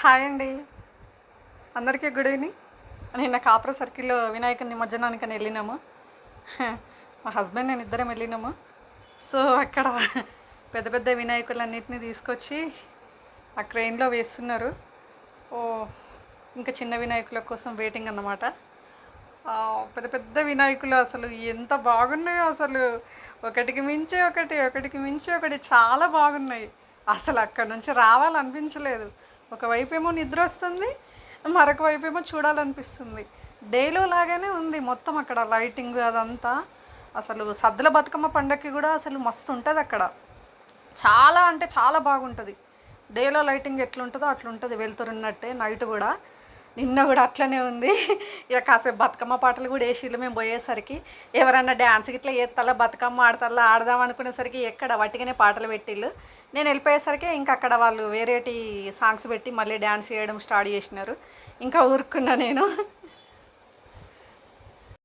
Hi అండి. అందరికీ good evening. నిన్న కాపుర సర్కిల్లో వినాయక నిమజ్జనానికి అని వెళ్ళినాము. మా హస్బెండ్ నేను ఇద్దరం వెళ్ళినాము. సో అక్కడ పెద్ద పెద్ద వినాయకులన్నింటినీ తీసుకొచ్చి ఆ క్రెయిన్లో వేస్తున్నారు. ఓ ఇంకా చిన్న వినాయకుల కోసం వెయిటింగ్ అన్నమాట. పెద్ద పెద్ద వినాయకులు అసలు ఎంత బాగున్నాయో అసలు. ఒకటికి మించి ఒకటి ఒకటికి మించి ఒకటి చాలా బాగున్నాయి. అసలు అక్కడ నుంచి రావాలనిపించలేదు. ఒకవైపు ఏమో నిద్ర వస్తుంది మరొక వైపు ఏమో చూడాలనిపిస్తుంది. డేలో లాగానే ఉంది మొత్తం అక్కడ లైటింగ్ అదంతా. అసలు సద్దుల బతుకమ్మ పండగకి కూడా అసలు మస్తు ఉంటుంది అక్కడ. చాలా అంటే చాలా బాగుంటుంది. డేలో లైటింగ్ ఎట్లుంటుందో అట్లుంటుంది వెళ్తురున్నట్టే నైట్ కూడా. నిన్న కూడా అట్లనే ఉంది. ఇక కాసేపు బతుకమ్మ పాటలు కూడా వేసిళ్ళు మేము పోయేసరికి. ఎవరన్నా డ్యాన్స్ ఇట్లా ఎత్తల్లా బతుకమ్మ ఆడతల్లా ఆడదాం అనుకునేసరికి ఎక్కడ వట్టిగానే పాటలు పెట్టిళ్ళు. నేను వెళ్ళిపోయేసరికి ఇంకా అక్కడ వాళ్ళు వేరేటి సాంగ్స్ పెట్టి మళ్ళీ డ్యాన్స్ చేయడం స్టార్ట్ చేసినారు. ఇంకా ఊరుకున్నా నేను.